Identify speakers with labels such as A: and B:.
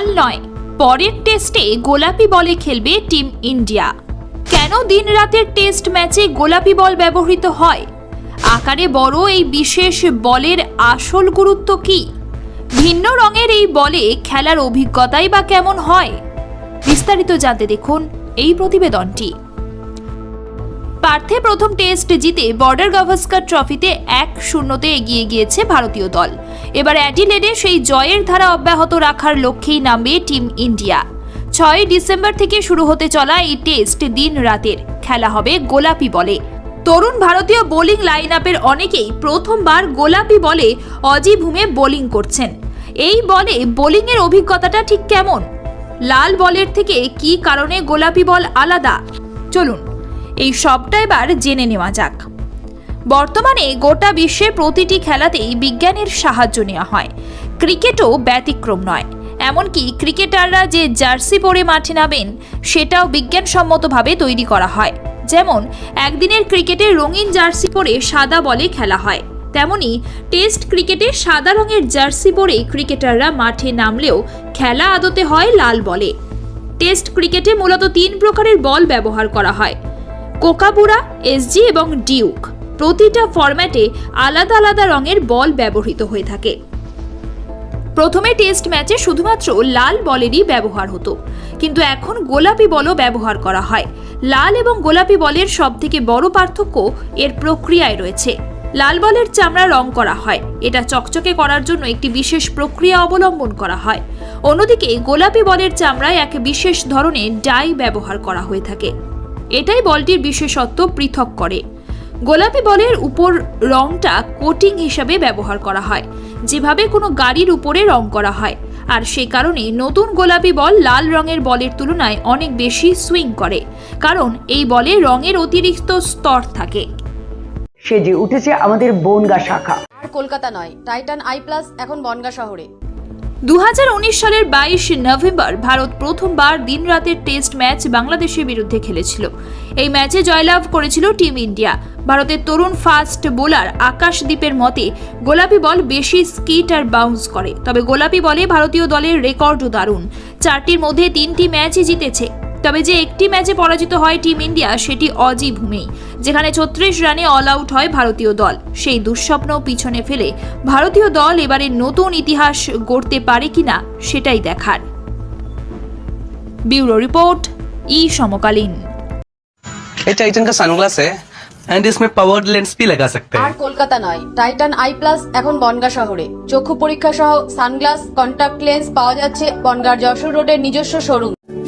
A: লাল নয়, পরের টেস্টে গোলাপি বলে খেলবে টিম ইন্ডিয়া। কেন দিন রাতের টেস্ট ম্যাচে গোলাপি বল ব্যবহৃত হয়? আকারে বড় এই বিশেষ বলের আসল গুরুত্ব কি? ভিন্ন রঙের এই বলে খেলার অভিজ্ঞতাই বা কেমন হয়? বিস্তারিত জানতে দেখুন এই প্রতিবেদনটি। পার্থে প্রথম টেস্ট জিতে বর্ডার গাভাস্কার ট্রফিতে এক শূন্যতে এগিয়ে গিয়েছে ভারতীয় দল। এবার অ্যাডিলেডে সেই জয়ের ধারা অব্যাহত রাখার লক্ষ্যেই নামবে টিম ইন্ডিয়া। ছয় ডিসেম্বর থেকে শুরু হতে চলা এই টেস্ট দিন রাতের খেলা হবে গোলাপি বলে। তরুণ ভারতীয় বোলিং লাইন আপের অনেকেই প্রথমবার গোলাপি বলে অজি অজিভূমে বোলিং করছেন। এই বলে বোলিংয়ের অভিজ্ঞতাটা ঠিক কেমন? লাল বলের থেকে কি কারণে গোলাপি বল আলাদা? চলুন এই সবটা এবার জেনে নেওয়া যাক। বর্তমানে গোটা বিশ্বে প্রতিটি খেলাতেই বিজ্ঞানের সাহায্য নেওয়া হয়। ক্রিকেটও ব্যতিক্রম নয়। এমনকি ক্রিকেটাররা যে জার্সি পরে মাঠে নামেন, সেটাও বিজ্ঞানসম্মতভাবে তৈরি করা হয়। যেমন, একদিনের ক্রিকেটে রঙিন জার্সি পরে সাদা বলে খেলা হয়। তেমনি, টেস্ট ক্রিকেটে সাদা রঙের জার্সি পরে ক্রিকেটাররা মাঠে নামলেও খেলা আদতে হয় লাল বলে। টেস্ট ক্রিকেটে মূলত তিন প্রকারের বল ব্যবহার করা হয়। কোকাবুরা এসজি এবং ডিউক। প্রতিটা ফরম্যাটে আলাদা আলাদা রঙের বল ব্যবহৃত হয়ে থাকে। প্রথমে টেস্ট ম্যাচে শুধুমাত্র লাল বলেরই ব্যবহার হতো। কিন্তু এখন গোলাপি বলও ব্যবহার করা হয়। লাল এবং গোলাপি বলের সবথেকে বড় পার্থক্য এর প্রক্রিয়ায় রয়েছে। লাল বলের চামড়া রং করা হয়। এটা চকচকে করার জন্য একটি বিশেষ প্রক্রিয়া অবলম্বন করা হয়। অন্যদিকে গোলাপি বলের চামড়ায় এক বিশেষ ধরনের ডাই ব্যবহার করা হয়ে থাকে। এটাই বলটির বিশেষত্ব পৃথক করে। গোলাপি বলের উপর রংটা কোটিং হিসাবে ব্যবহার করা হয় যেভাবে কোনো গাড়ির উপরে রং করা হয়। আর সে কারণে নতুন গোলাপি বল লাল রঙের বলের তুলনায় অনেক বেশি সুইং করে কারণ এই বলে রঙের অতিরিক্ত স্তর থাকে।
B: সেজে উঠেছে আমাদের বনগা শাখা।
C: আর কলকাতা নয় টাইটান আই প্লাস এখন বনগা শহরে।
A: দু হাজার উনিশ সালের বাইশ নভেম্বর ভারত প্রথমবার দিন রাতের টেস্ট ম্যাচ বাংলাদেশের বিরুদ্ধে খেলেছিল। এই ম্যাচে জয়লাভ করেছিল টিম ইন্ডিয়া। ভারতের তরুণ ফাস্ট বোলার আকাশদ্বীপের মতে, গোলাপি বল বেশি স্কিট আর বাউন্স করে। তবে গোলাপি বলে ভারতীয় দলের রেকর্ডও দারুণ। চারটির মধ্যে তিনটি ম্যাচই জিতেছে তবে যে একটি ম্যাচে পরাজিত হয় টিম ইন্ডিয়া সেটি অজি ভূমেই যেখানে ছত্রিশ রানে অল আউট হয় ভারতীয় দল সেই দুঃস্বপ্ন পিছনে ফেলে ভারতীয় দল এবারে নতুন ইতিহাস গড়তে পারে কিনা সেটাই দেখার ব্যুরো রিপোর্ট ই সমকালীন
D: ये टाइटन का सनग्लास है एंड इसमें पावर्ड लेंस भी लगा सकते
C: আর
D: हैं
C: কলকাতা নয় টাইটান আই প্লাস এখন বনগা শহরে চক্ষু পরীক্ষা সহ সানগ্লাস কন্টাক্ট লেন্স পাওয়া যাচ্ছে বনগার যশোর রোডের নিজস্ব শোরুম